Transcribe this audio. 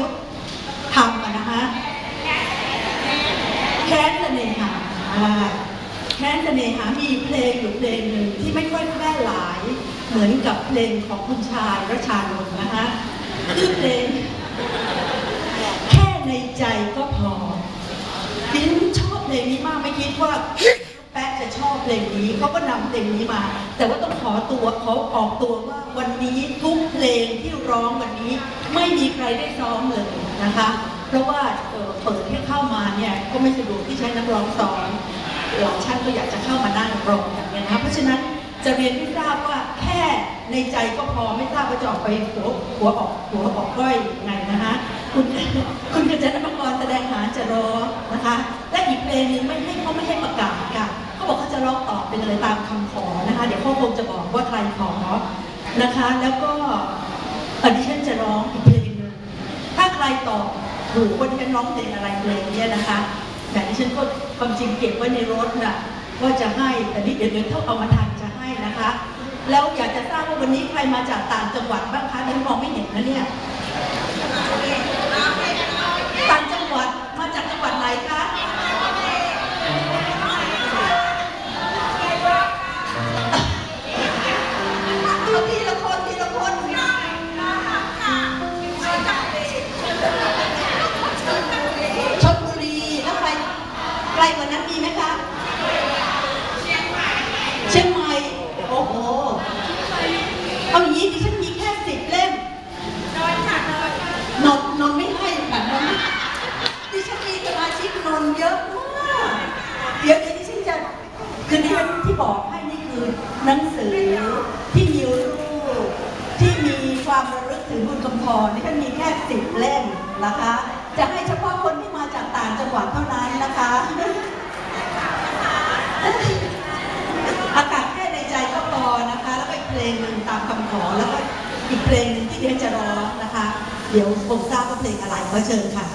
ยุทำอะนะคะแค้นเสน่หาอ่าแค้นเสน่หามีเพลงอยู่เพลงหนึ่งที่ไม่ค่อยแพร่หลาย เหมือนกับเพลงของคุณชายรัชานนท์นะคะคือเพลงแค่ในใจก็พอดิฉันชอบเพลงนี้มากไม่คิดว่า เขาก็นำเพลงนี้มา แต่ว่าต้องขอตัวขอออกตัวว่าวันนี้ทุกเพลงที่ร้องวันนี้ไม่มีใครได้ซ้อมเลยนะคะ เพราะว่าเอ่อเปิดให้เข้ามาเนี่ยก็ไม่สะดวกที่ใช้นักร้องซ้อมหลายท่านก็อยากจะเข้ามานั่งร้องกันเนี่ยนะคะเพราะฉะนั้นจะเรียนให้ทราบว่าแค่ในใจก็พอไม่ทราบว่าจะออกไปหัวหัวออกหัวออกก้อยยังไงนะคะคุณคุณกัญจนมังกรแสดงหาจะร้องนะคะ และอีกเพลงหนึงไม่ให้เขาไม่ให้ประกาศค่ะ เขาบอะไปเลยตามคำขอนะคะ เดี๋ยวเขาคงจะบอกว่าใครขอนะคะ แล้วก็อดิฉันจะร้องอีกเพลงหนึงถ้าใครตอบถูกว่าดิฉันร้องเพลงอะไรเพลงเนี้ยนะคะแต่ดิฉันก็ความจริงเก็บไว้ในรถน่ะว่าจะให้แต่นี่เดี๋ยวเดี๋ยวถ้าเอามาทันจะให้นะคะ แล้วอยากจะทราบว่าวันนี้ใครมาจากต่างจังหวัดบ้างคะดิฉันมองไม่เห็นนะเนี่ย หนังสือที่มีรูปที่มีความระลึกถึงบุญคำพรดิฉันมีแค่สิบเล่มนะคะ จะให้เฉพาะคนที่มาจากต่างจังหวัดเท่านั้นนะคะอากาศแค่ในใจก็พอนะคะ แล้วก็อีกเพลงหนึ่งตามคำขอแล้วก็อีกเพลงหนึ่งที่เดี๋ยวจะร้องนะคะ เดี๋ยวผมทราบว่าเพลงอะไรก็เชิญค่ะ